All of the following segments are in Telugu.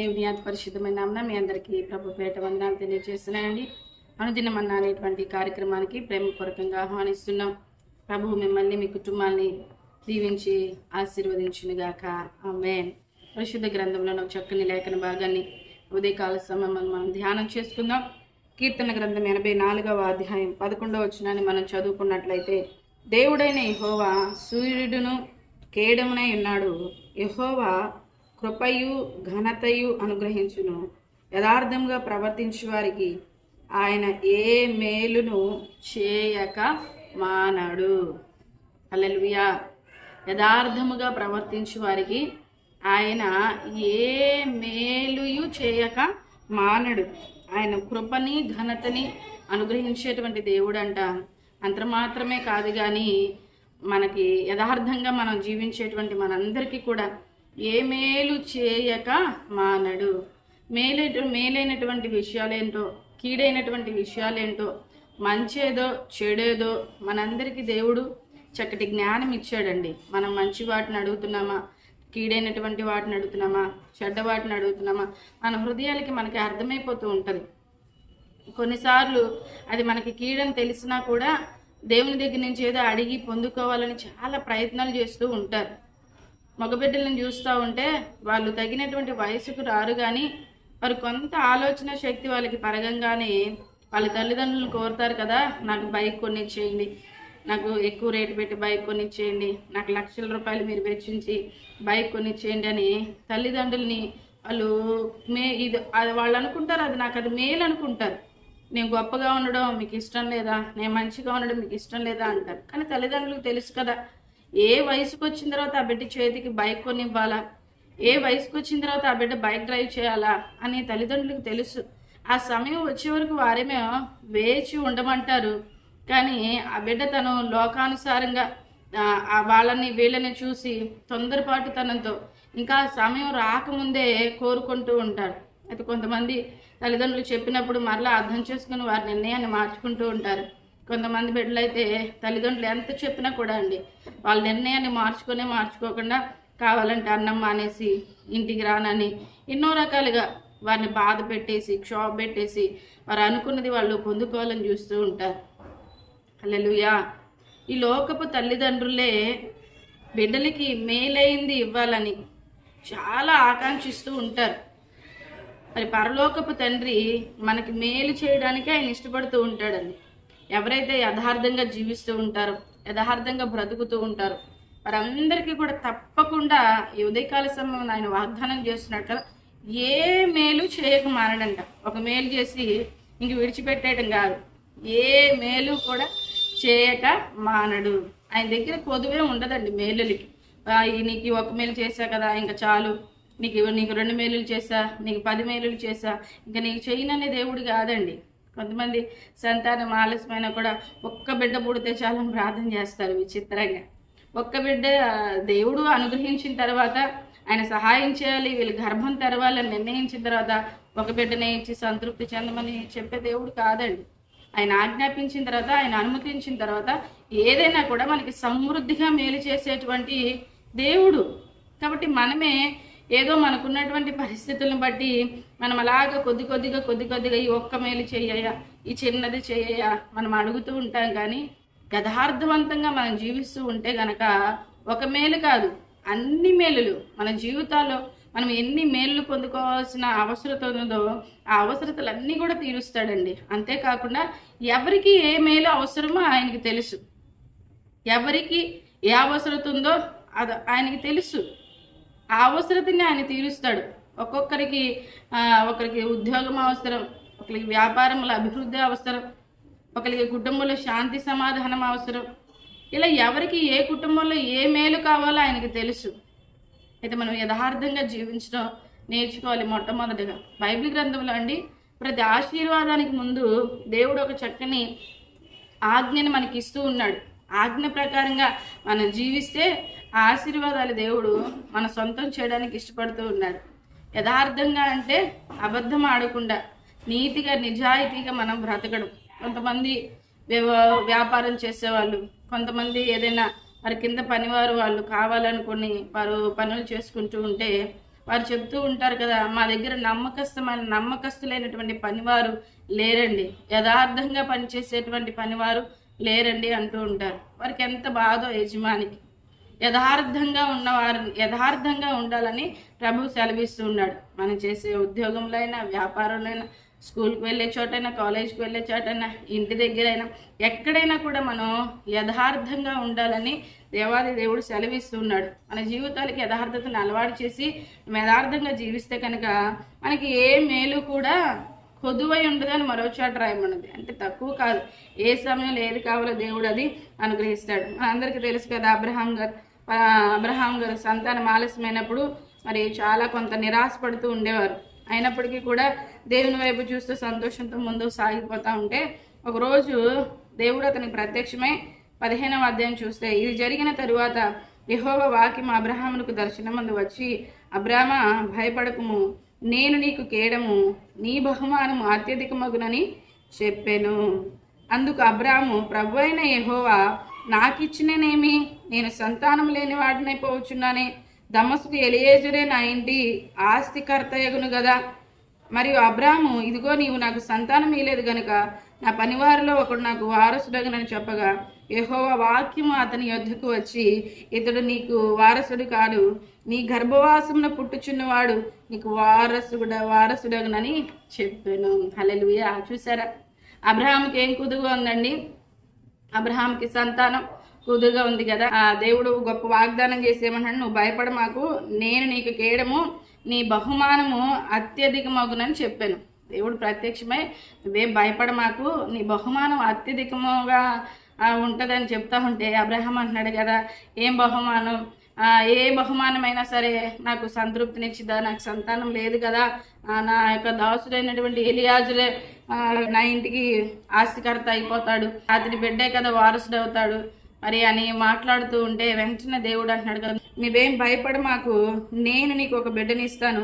దేవుని అతి పరిశుద్ధమైన నామన మీ అందరికీ ప్రభు పేట వందనాలు తెలియజేస్తున్నాయండి అనుదినం అన్న అనేటువంటి కార్యక్రమానికి ప్రేమపూర్వకంగా ఆహ్వానిస్తున్నాం. ప్రభు మిమ్మల్ని మీ కుటుంబాన్ని దీవించి ఆశీర్వదించునుగాక. ఆమె పరిశుద్ధ గ్రంథంలో చక్కని లేఖన భాగాన్ని ఉదయకాల సమయం మనం ధ్యానం చేసుకుందాం. కీర్తన గ్రంథం ఎనభై నాలుగవ అధ్యాయం పదకొండవ వచ్చినాన్ని మనం చదువుకున్నట్లయితే దేవుడైన యహోవా సూర్యుడును కేడమునై ఉన్నాడు. యహోవా కృపయు ఘనతయు అనుగ్రహించును. యథార్థంగా ప్రవర్తించే వారికి ఆయన ఏ మేలును చేయక మానడు. అల్లెలుయా యథార్థముగా ప్రవర్తించే వారికి ఆయన ఏ మేలుయు చేయక మానడు. ఆయన కృపని ఘనతని అనుగ్రహించేటువంటి దేవుడు అంట అంత మాత్రమే కాదు కానీ మనకి యథార్థంగా మనం జీవించేటువంటి మనందరికీ కూడా ఏ మేలు చేయక మానడు. మేలే మేలైనటువంటి విషయాలేంటో కీడైనటువంటి విషయాలేంటో మంచేదో చెడేదో మనందరికీ దేవుడు చక్కటి జ్ఞానం ఇచ్చాడండి. మనం మంచి వాటిని అడుగుతున్నామా? కీడైనటువంటి వాటిని అడుగుతున్నామా? చెడ్డ వాటిని అడుగుతున్నామా? మన హృదయాలకి మనకి అర్థమైపోతూ ఉంటుంది. కొన్నిసార్లు అది మనకి కీడని తెలిసినా కూడా దేవుని దగ్గర నుంచి ఏదో అడిగి పొందుకోవాలని చాలా ప్రయత్నాలు చేస్తూ ఉంటారు. మగబిడ్డలను చూస్తూ ఉంటే వాళ్ళు తగినటువంటి వయసుకు రారు కానీ వారు కొంత ఆలోచన శక్తి వాళ్ళకి పరగంగానే వాళ్ళ తల్లిదండ్రులు కోరుతారు కదా నాకు బైక్ కొనిచ్చేయండి నాకు ఎక్కువ రేటు పెట్టి బైక్ కొనిచ్చేయండి నాకు లక్షల రూపాయలు మీరు వెచ్చించి బైక్ కొనిచ్చేయండి అని తల్లిదండ్రుల్ని వాళ్ళు మే ఇది అది వాళ్ళు అనుకుంటారు అది నాకు అది మేలు అనుకుంటారు. నేను గొప్పగా ఉండడం మీకు ఇష్టం లేదా నేను మంచిగా ఉండడం మీకు ఇష్టం లేదా అంటారు. కానీ తల్లిదండ్రులకు తెలుసు కదా ఏ వయసుకు వచ్చిన తర్వాత ఆ బిడ్డ చేతికి బైక్ కొనివ్వాలా? ఏ వయసుకు వచ్చిన తర్వాత ఆ బిడ్డ బైక్ డ్రైవ్ చేయాలా? అని తల్లిదండ్రులకు తెలుసు. ఆ సమయం వచ్చే వరకు వారేమో వేచి ఉండమంటారు. కానీ ఆ బిడ్డ తను లోకానుసారంగా వాళ్ళని వీళ్ళని చూసి తొందరపాటు తనంతో ఇంకా సమయం రాకముందే కోరుకుంటూ ఉంటారు. అయితే కొంతమంది తల్లిదండ్రులు చెప్పినప్పుడు మరలా అర్థం చేసుకుని వారి నిర్ణయాన్ని మార్చుకుంటూ ఉంటారు. కొంతమంది బిడ్డలు అయితే తల్లిదండ్రులు ఎంత చెప్పినా కూడా అండి వాళ్ళ నిర్ణయాన్ని మార్చుకునే మార్చుకోకుండా కావాలంటే అన్నం మానేసి ఇంటికి రానని ఎన్నో రకాలుగా వారిని బాధ పెట్టేసి క్షోభ పెట్టేసి వారు అనుకున్నది వాళ్ళు పొందుకోవాలని చూస్తూ ఉంటారు. హల్లెలూయా. ఈ లోకపు తల్లిదండ్రులే బిడ్డలకి మేలైంది ఇవ్వాలని చాలా ఆకాంక్షిస్తూ ఉంటారు. మరి పరలోకపు తండ్రి మనకి మేలు చేయడానికి ఆయన ఇష్టపడుతూ ఉంటాడండి. ఎవరైతే యథార్థంగా జీవిస్తూ ఉంటారో యథార్థంగా బ్రతుకుతూ ఉంటారో వారందరికీ కూడా తప్పకుండా ఈ ఉదయకాల సమయంలో ఆయన వాగ్దానం చేస్తున్నట్లు ఏ మేలు చేయక మానడంట ఒక మేలు చేసి ఇంక విడిచిపెట్టేయడం కాదు. ఏ మేలు కూడా చేయక మానడు. ఆయన దగ్గర పొదువే ఉండదండి మేలులకి. నీకు ఒక మేలు చేశా కదా ఇంకా చాలు. నీకు నీకు రెండు మేలులు చేశా నీకు పది మేలులు చేశా. ఇంకా నీకు చేయననే దేవుడు కాదండి. కొంతమంది సంతానం ఆలస్యమైన కూడా ఒక్క బిడ్డ పుడితే చాలని ప్రార్థన చేస్తారు విచిత్రంగా. ఒక్క బిడ్డ దేవుడు అనుగ్రహించిన తర్వాత ఆయన సహాయం చేయాలి వీళ్ళు గర్భం తెరవాలని నిర్ణయించిన తర్వాత ఒక బిడ్డనే ఇచ్చి సంతృప్తి చెందమని చెప్పే దేవుడు కాదండి. ఆయన ఆజ్ఞాపించిన తర్వాత ఆయన అనుమతించిన తర్వాత ఏదైనా కూడా మనకి సమృద్ధిగా మేలు చేసేటువంటి దేవుడు. కాబట్టి మనమే ఏదో మనకున్నటువంటి పరిస్థితులను బట్టి మనం అలాగ కొద్ది కొద్దిగా కొద్ది కొద్దిగా ఈ ఒక్క మేలు చెయ్యయా ఈ చిన్నది చెయ్యయా మనం అడుగుతూ ఉంటాం కానీ యథార్థవంతంగా మనం జీవిస్తూ ఉంటే గనక ఒక మేలు కాదు అన్ని మేలులు మన జీవితాల్లో మనం ఎన్ని మేలు పొందుకోవాల్సిన అవసరత ఉందో ఆ అవసరతలన్నీ కూడా తీరుస్తాడండి. అంతేకాకుండా ఎవరికి ఏ మేలు అవసరమో ఆయనకి తెలుసు. ఎవరికి ఏ అవసరత ఉందో అది ఆయనకి తెలుసు. ఆ అవసరతని ఆయన తీరుస్తాడు. ఒక్కొక్కరికి ఒకరికి ఉద్యోగం అవసరం ఒకరికి వ్యాపారంలో అభివృద్ధి అవసరం ఒకరికి కుటుంబంలో శాంతి సమాధానం అవసరం. ఇలా ఎవరికి ఏ కుటుంబంలో ఏ మేలు కావాలో ఆయనకి తెలుసు. అయితే మనం యథార్థంగా జీవించడం నేర్చుకోవాలి మొట్టమొదటిగా. బైబిల్ గ్రంథంలో అండి ప్రతి ఆశీర్వాదానికి ముందు దేవుడు ఒక చక్కని ఆజ్ఞని మనకి ఇస్తూ ఉన్నాడు. ఆజ్ఞ ప్రకారంగా మనం జీవిస్తే ఆ ఆశీర్వాదాలు దేవుడు మన సొంతం చేయడానికి ఇష్టపడుతూ ఉన్నాడు. యథార్థంగా అంటే అబద్ధం ఆడకుండా నీతిగా నిజాయితీగా మనం బ్రతకడం. కొంతమంది వ్యవ- వ్యాపారం చేసేవాళ్ళు కొంతమంది ఏదైనా వారి కింద పనివారు వాళ్ళు కావాలనుకుని వారు పనులు చేసుకుంటూ ఉంటే వారు చెప్తూ ఉంటారు కదా మా దగ్గర నమ్మకస్తమైన నమ్మకస్తులైనటువంటి పనివారు లేరండి. యథార్థంగా పనిచేసేటువంటి పనివారు లేరండి అంటూ ఉంటారు. వారికి ఎంత బాధో యజమానికి. యథార్థంగా ఉన్నవారు యథార్థంగా ఉండాలని ప్రభు సెలవిస్తూ ఉన్నాడు మనం చేసే ఉద్యోగంలో అయినా వ్యాపారంలో అయినా స్కూల్కి వెళ్ళే చోటైనా కాలేజ్కి వెళ్ళే చోటైనా ఇంటి దగ్గరైనా ఎక్కడైనా కూడా మనం యథార్థంగా ఉండాలని దేవాది దేవుడు సెలవిస్తున్నాడు. మన జీవితాలకి యథార్థతను అలవాటు చేసి యథార్థంగా జీవిస్తే కనుక మనకి ఏ మేలు కూడా కొదువై ఉండదని మరో చోట రాయమన్నది అంటే తక్కువ కాదు. ఏ సమయంలో ఏది కావాలో దేవుడు అది అనుగ్రహిస్తాడు. మనందరికీ తెలుసు కదా అబ్రహాం గారు అబ్రహాం గారు సంతానం ఆలస్యమైనప్పుడు మరి చాలా కొంత నిరాశపడుతూ ఉండేవారు. అయినప్పటికీ కూడా దేవుని వైపు చూస్తూ సంతోషంతో ముందుకు సాగిపోతూ ఉంటే ఒకరోజు దేవుడు అతనికి ప్రత్యక్షమై పదిహేనవ అధ్యాయం చూస్తే ఇది జరిగిన తరువాత యహోవ వాక్యం అబ్రహామునకు దర్శనమందు వచ్చి అబ్రామ భయపడకుము. నేను నీకు కేడము. నీ బహుమానము అత్యధికమగునని చెప్పాను. అందుకు అబ్రాము ప్రభు అయిన యహోవా నాకిచ్చిననేమి నేను సంతానం లేని వాడినైపోవచ్చున్నానే దమస్కు ఎలియేజరే నా ఇంటి ఆస్తికర్తయగును కదా మరియు అబ్రాము ఇదిగో నీవు నాకు సంతానం ఇయ్యలేదు గనుక నా పనివారిలో ఒకడు నాకు వారసుడగనని చెప్పగా యహోవ వాక్యము అతని యొద్దకు వచ్చి ఇతడు నీకు వారసుడు కాడు. నీ గర్భవాసమున పుట్టుచున్నవాడు నీకు వారసుడ వారసుడగనని చెప్పాను. హల్లెలూయా. చూసారా అబ్రహాంకి ఏం కుదుగు ఉందండి? అబ్రహాంకి సంతానం కుదురుగా ఉంది కదా. ఆ దేవుడు గొప్ప వాగ్దానం చేసి నువ్వు భయపడ మాకు నేను నీకు కేయడము నీ బహుమానము అత్యధికమగునని చెప్పాను. దేవుడు ప్రత్యక్షమై నువ్వేం భయపడ మాకు నీ బహుమానం అత్యధికముగా ఉంటుందని చెప్తా ఉంటే అబ్రహం అంటున్నాడు కదా ఏం బహుమానం? ఏ బహుమానమైనా సరే నాకు సంతృప్తినిచ్చిదా నాకు సంతానం లేదు కదా. నా యొక్క దాసుడైనటువంటి ఎలియాజులే నా ఇంటికి ఆస్తికర్త అయిపోతాడు. అతని బిడ్డే కదా వారసుడు అవుతాడు మరి అని మాట్లాడుతూ ఉంటే వెంటనే దేవుడు అంటున్నాడు కదా నువ్వేం భయపడ మాకు. నేను నీకు ఒక బిడ్డని ఇస్తాను.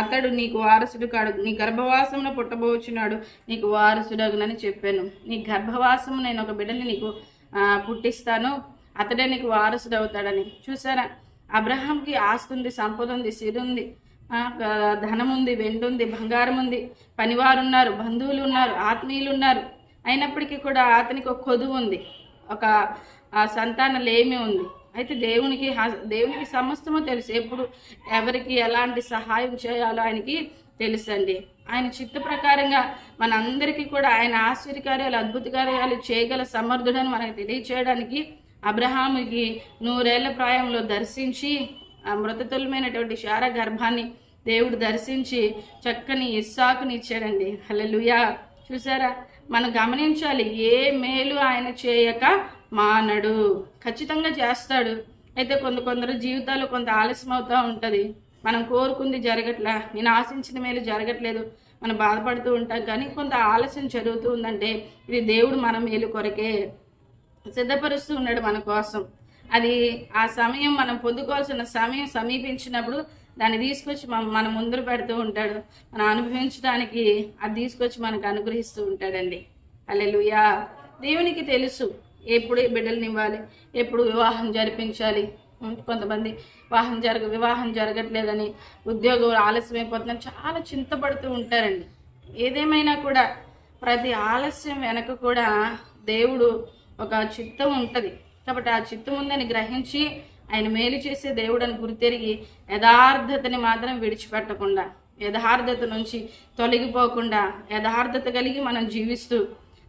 అతడు నీకు వారసుడు కాడు. నీ గర్భవాసంలో పుట్టబోచున్నాడు. నీకు వారసుడగునని చెప్పాను. నీ గర్భవాసము నేను ఒక బిడ్డని నీకు పుట్టిస్తాను. అతడే నీకు వారసుడు అవుతాడని చూసారా? అబ్రహాంకి ఆస్తి ఉంది సంపద ఉంది సిరుంది ఉంది. ధనం ఉంది వెండుంది ఉంది బంగారం ఉంది. పనివారు ఉన్నారు బంధువులు ఉన్నారు ఆత్మీయులు ఉన్నారు అయినప్పటికీ కూడా అతనికి ఒక కొదువు ఉంది ఒక సంతాన లేమి ఉంది. అయితే దేవునికి హ- దేవునికి సమస్తము తెలుసు. ఎప్పుడు ఎవరికి ఎలాంటి సహాయం చేయాలో ఆయనకి తెలుసండి. ఆయన చిత్త ప్రకారంగా మనందరికీ కూడా ఆయన ఆశ్చర్యకార్యాలు అద్భుత కార్యాలు చేయగల సమర్థుడని మనకు తెలియచేయడానికి అబ్రహాముకి నూరేళ్ళ ప్రాయంలో దర్శించి ఆ మృతతులమైనటువంటి శార గర్భాన్ని దేవుడు దర్శించి చక్కని ఇస్సాకుని ఇచ్చాడండి. హలలుయా చూసారా? మనం గమనించాలి ఏ మేలు ఆయన చేయక మానడు. ఖచ్చితంగా చేస్తాడు. అయితే కొంత కొందరు జీవితాలు కొంత ఆలస్యం అవుతూ ఉంటుంది. మనం కోరుకుంది జరగట్లా నేను ఆశించిన మేలు జరగట్లేదు మనం బాధపడుతూ ఉంటాం కానీ కొంత ఆలస్యం జరుగుతూ ఉందంటే ఇది దేవుడు మన మేలు కొరకే. సిద్ధపరుస్తూ ఉన్నాడు మన కోసం. అది ఆ సమయం మనం పొందుకోవాల్సిన సమయం సమీపించినప్పుడు దాన్ని తీసుకొచ్చి మన మన ముందర పెడుతూ ఉంటాడు. మనం అనుభవించడానికి అది తీసుకొచ్చి మనకు అనుగ్రహిస్తూ ఉంటాడండి. అల్లెలుయా దేవునికి తెలుసు ఎప్పుడు బిడ్డల్ని ఇవ్వాలి ఎప్పుడు వివాహం జరిపించాలి. కొంతమంది వివాహం జరగ వివాహం జరగట్లేదని ఉద్యోగం ఆలస్యమైపోతుందని చాలా చింతపడుతూ ఉంటారండి. ఏదేమైనా కూడా ప్రతి ఆలస్యం వెనక కూడా దేవుడు ఒక చిత్తం ఉంటుంది. కాబట్టి ఆ చిత్తం ఉందని గ్రహించి ఆయన మేలు చేసే దేవుడని గురితెరిగి యథార్థతని మాత్రం విడిచిపెట్టకుండా యథార్థత నుంచి తొలగిపోకుండా యథార్థత కలిగి మనం జీవిస్తూ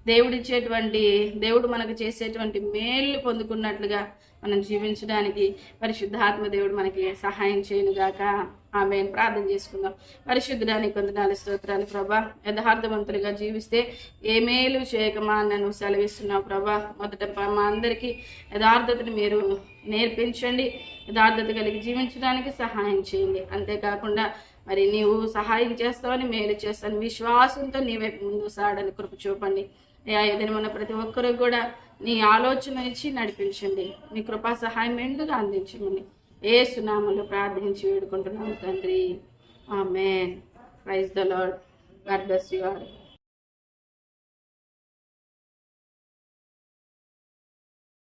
దేవుడిచ్చేటువంటి దేవుడు మనకు చేసేటువంటి మేలు పొందుకున్నట్లుగా మనం జీవించడానికి పరిశుద్ధాత్మ దేవుడు మనకి సహాయం చేయనుగాక. ఆమె ప్రార్థన చేసుకుందాం. పరిశుద్ధుడానికి కొందనాలు స్తోత్రాలు ప్రభా. యథార్థవంతులుగా జీవిస్తే ఏ మేలు చేయకమా నన్ను సెలవిస్తున్నావు ప్రభా. మొదట మా అందరికీ యథార్థతను మీరు నేర్పించండి. యథార్థత కలిగి జీవించడానికి సహాయం చేయండి. అంతేకాకుండా మరి నీవు సహాయం చేస్తావని మేలు చేస్తాను విశ్వాసంతో నీవే ముందు సాడని కృప చూపండి. ఏదైనా ప్రతి ఒక్కరికి కూడా నీ ఆలోచన ఇచ్చి నడిపించండి. మీ కృపా సహాయం ఎందుకు అందించమని ఏ సునామలు ప్రార్థించి వేడుకుంటున్నాం తండ్రి. Amen. Praise the Lord God bless you all.